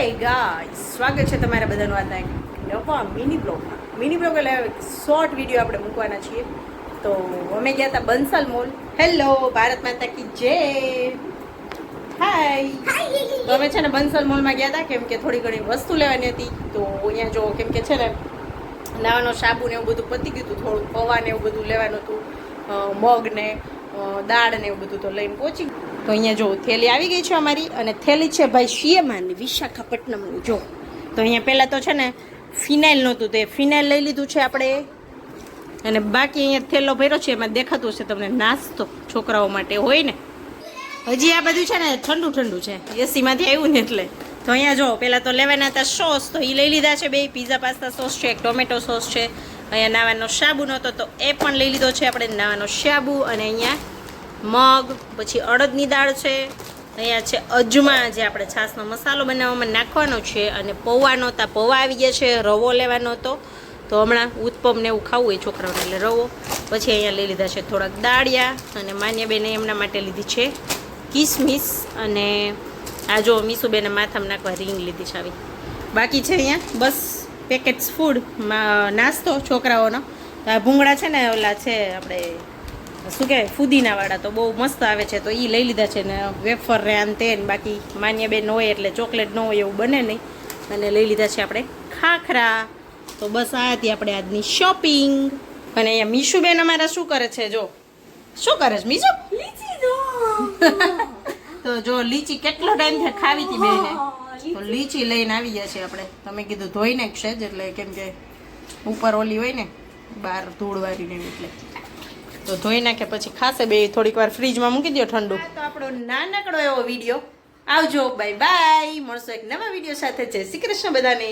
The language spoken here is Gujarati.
ગાઈસ સ્વાગત છે તમારા બધાનું આજના એક નવા મિની બ્લોગમાં મિની બ્લોગ એટલે શોર્ટ વીડિયો આપણે મૂકવાના છીએ. તો અમે ગયા હતા બંસલ મોલ હેલો ભારત માતા કી જય. હાય તો અમે છે ને બંસલ મોલમાં ગયા હતા કેમ કે થોડી ઘણી વસ્તુ લેવાની હતી. તો અહીંયા જો કેમ કે છે ને નાવાનો સાબુ ને એવું બધું પતી ગયું હતું, થોડું પવા ને એવું બધું લેવાનું હતું મગ ને દાળ ને એવું બધું તો લઈને પહોંચી ગઈ. તો અહીંયા જો થેલી આવી ગઈ છે અમારી અને થેલી છે ભાઈ શિયમાની વિશાખાપટ્ટનમની. જો, તો અહીંયા પહેલાં તો છે ને ફિનાઇલ નહોતું તે ફિનાઇલ લઈ લીધું છે આપણે. અને બાકી અહીંયા થેલો ભર્યો છે, એમાં દેખાતું હશે તમને નાસ્તો છોકરાઓ માટે હોય ને. હજી આ બધું છે ને ઠંડુ ઠંડુ છે, એસીમાંથી આવ્યું ને એટલે. તો અહીંયા જો, પહેલાં તો લેવાના હતા સોસ, તો એ લઈ લીધા છે બે, પીઝા, પાસ્તા સોસ છે, એક ટોમેટો સોસ છે. અહીંયા નાવાનો સાબુ નહોતો, તો એ પણ લઈ લીધો છે આપણે, નાવાનો સાબુ અને અહીંયા મગ, પછી અડદની દાળ છે. અહીંયા છે અજમા, જે આપણે છાશનો મસાલો બનાવવામાં નાખવાનો છે અને પૌવાનો હતા પૌવા આવી ગયા છે, રવો લેવાનો હતો. તો હમણાં ઉત્પમ ને એવું ખાવું હોય છોકરાઓને એટલે રવો. પછી અહીંયા લઈ લીધા છે થોડાક દાળિયા અને માન્યાબેને એમના માટે લીધી છે કિસમિસ અને આ જો મીસુબેને માથામાં નાખવા રીંગ લીધી છે આવી. બાકી છે અહીંયા બસ પેકેટ્સ ફૂડ નાસ્તો છોકરાઓનો. આ ભૂંગળા છે ને ઓલા છે આપણે શું કહેવાય ફુદીનાવાળા તો બહુ મસ્ત આવે છે તો એ લઈ લીધા છે ને વેફર ને આન તે ને બાકી માન્યાબેન હોય એટલે ચોકલેટ ન હોય એવું બને નહીં. અને લઈ લીધા છે આપણે ખાખરા. તો બસ આ હતી આપણે આજની શોપિંગ. અને અહીંયા મીશુબેન અમારા શું કરે છે જો? શું કરે છે મીશુ? તો જો લીચી કેટલો ટાઈમ ખાવી હતી બેને? તો લીચી લઈને આવી ગયા છે આપણે. તમે કીધું ધોઈ નાખશે જ એટલે કેમ કે ઉપર ઓલી હોય ને બહાર ધૂળવાળી ને એટલે. તો ધોઈ નાખે પછી ખાશે બે, થોડીક વાર ફ્રીજમાં મૂકી દો ઠંડુ. તો આપણો નાનકડો એવો વીડિયો આવજો બાય બાય મળશો એક નવા વીડિયો સાથે. જય શ્રી કૃષ્ણ બધાને.